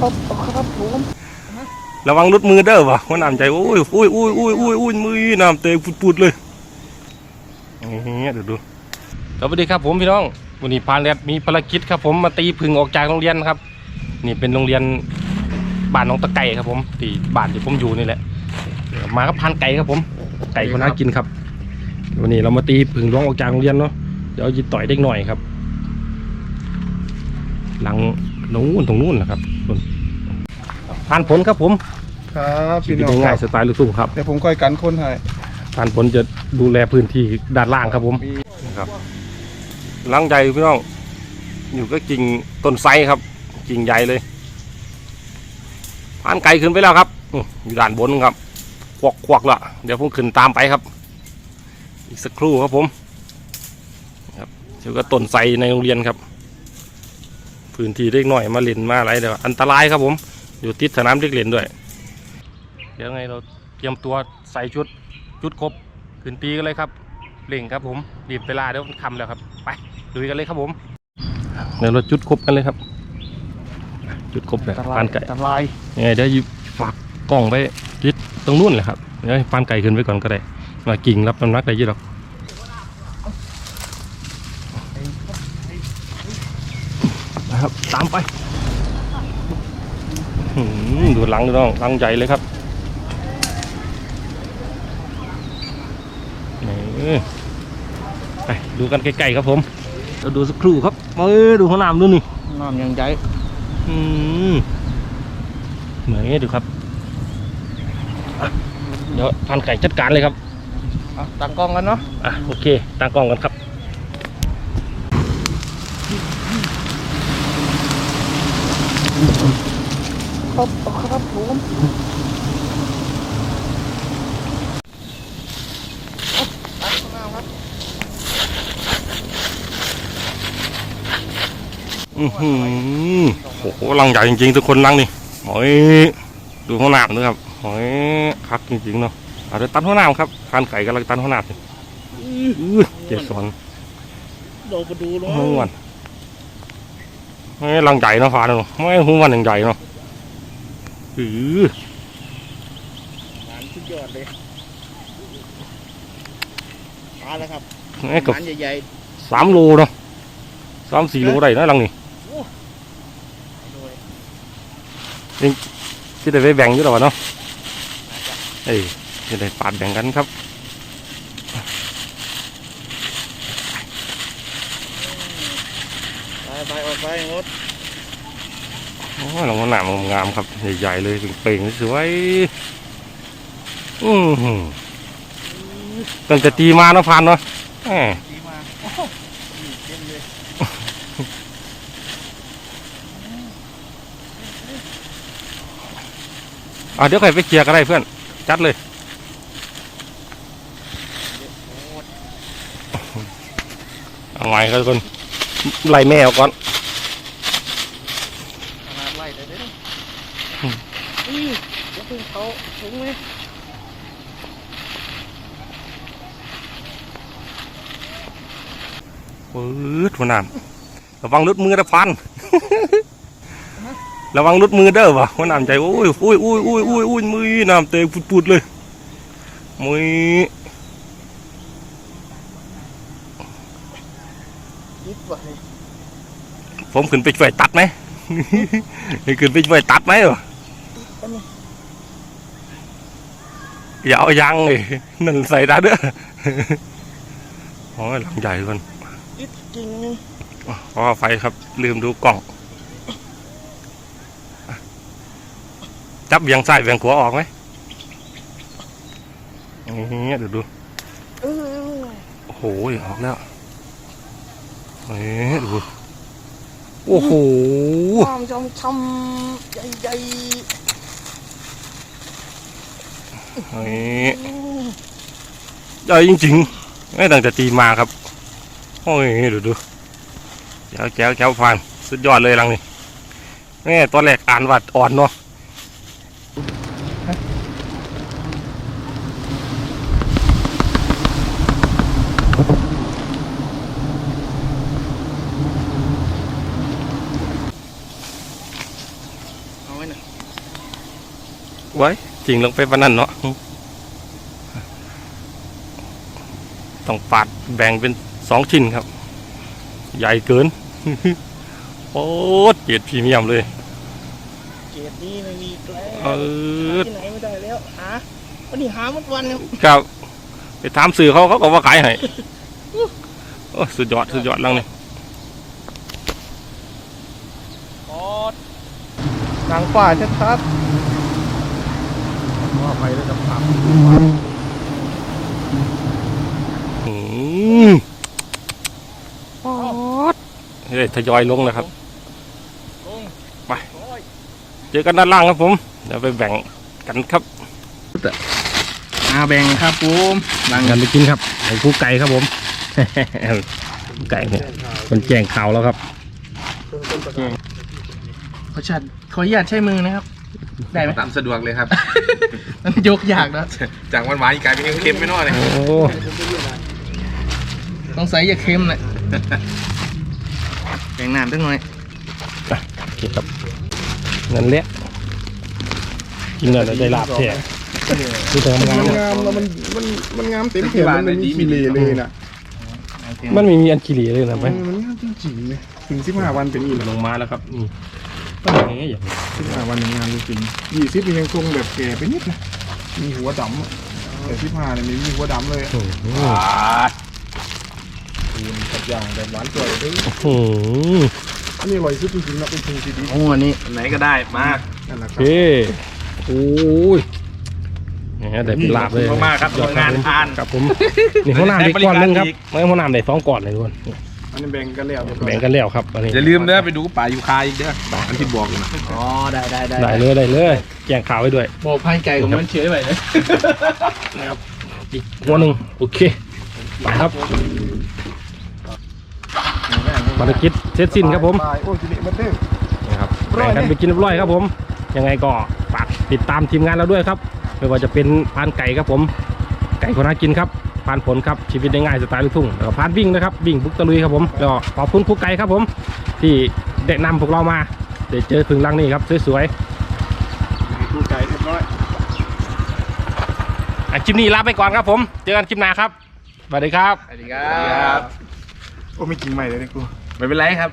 ครับครับผมระวังรุดมือเด้อวะมันน้ำใจโอ้ยโอ้ยโอ้ยโอ้ยโอ้ยโอ้ยมือน้ำเตะปุดๆเลยนี่เดี๋ยวดูสวัสดีครับผมพี่น้องวันนี้พานแรดมีภารกิจครับผมมาตีพึ่งออกจากโรงเรียนครับ นี่เป็นโรงเรียนบ้านน้องตะไก่ครับผมที่บ้านที่ผมอยู่นี่แหละเดี๋ยวมากับพานไก่ครับผม ไก่คนน่ากินครับ วันนี้เรามาตีพึ่งร้องออกจากโรงเรียนเนาะเดี๋ยวจะต่อยเด็กหน่อยครับ หลัง นู้นตรงนู้นนะครับนู่นผ่านผลครับผม ครับชีพี่วิตน้องคง่ารัยบๆสไตล์ลูกทุ่งครับเดี๋ยวผมค่อยกันคนให้ผ่านผลจะดูแลพื้นที่ด้านล่างครับผมมีครับหลังใหญ่พี่น้อง อยู่ก็กิ่งต้นไทรครับ กิ่งใหญ่เลยผ่านไกลขึ้นไปแล้วครับอื้ออยู่ด้านบนครับ ควักควักละเดี๋ยวผมขึ้นตามไปครับ อีกสักครู่ครับผม ครับเดี๋ยวก็ต้นไทรในโรงเรียนครับ พื้นที่เล็กน้อยมาเล่นมาอะไรเดี๋ยวอันตรายครับผม อยู่ติดสนามเด็กเล่นด้วย เดี๋ยวไงเราเตรียมตัวใส่ชุดชุดครบขึ้นตีกันเลยครับเร่งครับผมรีบเวลาเดี๋ยวมันคำแล้วครับไปดูกันเลยครับผมเดี๋ยวเราจุดครบกันเลยครับ จุดครบแบบปานไก่อันตรายยังไงเดี๋ยวหยิบฝากกล้องไปยึดตรงนู้นเลยครับเดี๋ยวให้ปานไก่ขึ้นไว้ก่อนก็ได้มากิ่งรับน้ำหนักได้เยอะหรอกนะ ครับ ตามไปหืมดูหลังดูน้องหลังใหญ่เลยครับนี่ไปดูกันใกล้ๆครับผมเราดูสักครู่ครับเออดูห้องน้ำดูนี่น้ำยังใหญ่อืมเหมือนนี้ดูครับอะเดี๋ยวพันไก่จัดการเลยครับอะตั้งกล้องกันเนาะอะโอเคตั้งกล้องกันครับ ครับครับผมตั้งข้างหน้าครับอือหือโอ้โหลังใหญ่จริงๆ ทุกคนลังนี่โอ้ยดูห้องน้ำด้วยครับโอ้ยคักจริงๆเนาะเอาเดี๋ยวตันห้องน้ำครับพันไก่กำลังตันห้องน้ำอยู่อื้อเจ็ดสอนโดนมาดูเนาะห้องวันไม่ลังใหญ่เนาะฟ้าเนาะไม่ห้องวันอย่างใหญ่เนาะ อืองานสุดยอดเลยมาแล้วครับไอ้กับงานใหญ่สามโลเนาะสามสี่โลได้นะลังนี่ๆด้วยที่ได้ไปแบ่งอยู่แล้ววะเนาะเอ้ยที่ได้ปาดแบ่งกันครับไปไปออกไปงด โอ้ยรางวัลหนามงามครับ ใหญ่ๆเลยเป่งๆสวยอือหือตั้งแต่ตีมาเนาะพันเนาะตีมาโอ้เต็มเลยอะเดี๋ยวใครไปเคลียร์ก็ได้เพื่อน จัดเลยเอาไงครับคนไล่แม่ออกก่อน ขนาดไล่ได้เด้อ อืม อือจะพึ่งเขาถึ งไหมปื๊ดหัวหนามระวังรุดมือนะพัน ระวังรุดมือเด้อวะหัวหนามใจโอ้ยโอ้ยโอ้ยโอ้ยโอ้ยโอ้ยมือน้ำเตะปุดๆเลยมือยิบว่ะนี่ผมขึ้นไปช่วยตัดไหมขึ้นไปช่วยตัดไหมวะ อย่าเอายางเลยนั่นใส่ได้เด้อโอ้ยหลังใหญ่คนยิบจริงนึงเพราะว่าไฟครับ ลืมดูกล่อง จับเบียงซ้ายเบียงขวาออกไหมอย่างเงี้ยเดี๋ยวดูเออโอ้โหออกแล้วเฮ้ยดู โอ้โหความจำช้ำใหญ่เฮ้ยๆ อืมใหญ่จริงๆ ไม่ตั้งแต่ตีมาครับ โอ้ยดูดูแก้วแก้วแก้วฟันสุดยอดเลยหลังนี่แม่ตอนแรกอ่านวัดอ่อนเนาะไว้ จริงลงไปปานนั้นเนาะต้องปาดแบ่งเป็นสองชิ้นครับ ใหญ่เกินโอ้เกียดพรีเมียมเลยเกรดนี้ไม่มีอีกแล้วเออที่ไหนไม่ได้แล้วหาวันนี้หาหมดวันครับครับไปถามสื่อเขาเขาก็ว่าขายให้โอ้สุดยอดสุดยอดลังนี่ปอดนางป่าชัดๆ ว่าไปแล้วจะพับอืมปอดเฮ้ยทยอยลงนะครับลงไป เจอกันด้านล่างครับผม เดี๋ยวไปแบ่งกันครับอาแบ่งครับผมบางกันไปกินครับไอ้คู่ไก่ครับผมคู่ไก่เนี่ยมันแจ้งข่าวแล้วครับขอชัดขออนุญาตใช้มือนะครับ ได้ไหมตามสะดวกเลยครับ มันยกยากนะจากวันหวานๆกลายเป็นเค็มๆไม่น้อยเลยโอ้ต้องใส่อย่าเค็มเลยแบ่งน้ำตั้งหน่อยโอเคครับนั่นแหละกินแล้วได้ลาบแท้คือทำงานมันเนี่ยงามแล้วมันมันมันงามเต็มเขียนมันไม่มีขี้เลเลยนะมันไม่มีอันกิรีเลยนะเอไปอมันงามจริงๆเลยถึงสิบห้าวันเป็นอีกลงมาแล้วครับนี่ ต้องอย่างนี้อย่างนี้สิบห้าวันงานจริงยี่สิบยังคงแบบแก่ไปนิดนะมีหัวดำอะแต่สิบห้าเนี่ยไม่มีหัวดำเลยอะโอ้โหคูณกับอย่างแบบหวานสวยเลยโอ้โหอันนี้อร่อยสุดจริงๆนะเป็นพุงซีดีโอ้อันนี้ไหนก็ได้มานั่นแหละคโอรับเคโอ้ยเนี่ยได้เป็นลาบเลยขอบคุณมากครับยอดงานทาน ครับผมนี่ห้องน้ำได้ก้อนหนึงครับได้บริการอีก ไม่ห้องน้ำได้สองก้อนเลยทุกคนอั นนี้แบ่งกันแล้วเรียบร้อยแบ่งกันแล้วครับอันนี้อย่าลืมเด้อไปดูป่ายูคาอีกเด้ออันที่บอกอยู่นะอ๋อได้ได้ได้ได้เลยได้เลยแจ้งข่าวไว้ด้วยบอกพันไก่ของมันเฉยไปเลยอีกหัวหนึ่งโอเคไปครับภารกิจเสร็จสิ้นครับผมไปโอ้ยทีนี้มันเด้งนะครับแบ่งกันไปกินเรียบร้อยครับผมยังไงก็ฝากติดตามทีมงานเราด้วยครับไม่ว่าจะเป็นพานไก่ครับผม ไก่คนน่ากินครับพานผลครับชีวิตได้ง่ายสไตล์ลูกทุ่งแล้วก็พานวิ่งนะครับวิ่งบุกตะลุยครับผมแล้วก็ขอบคุณครูไก่ครับผม ที่แนะนำพวกเรามาเดี๋ยวเจอพึ่งลังนี่ครับสวยดูไก่เรียบร้อยๆอะคลิปนี้ลาไปก่อนครับผม เจอกันคลิปหน้าครับสวัสดีครับสวัสดีครับโอ้ไม่กินใหม่เลยเนี่ยกูไม่เป็นไรครับ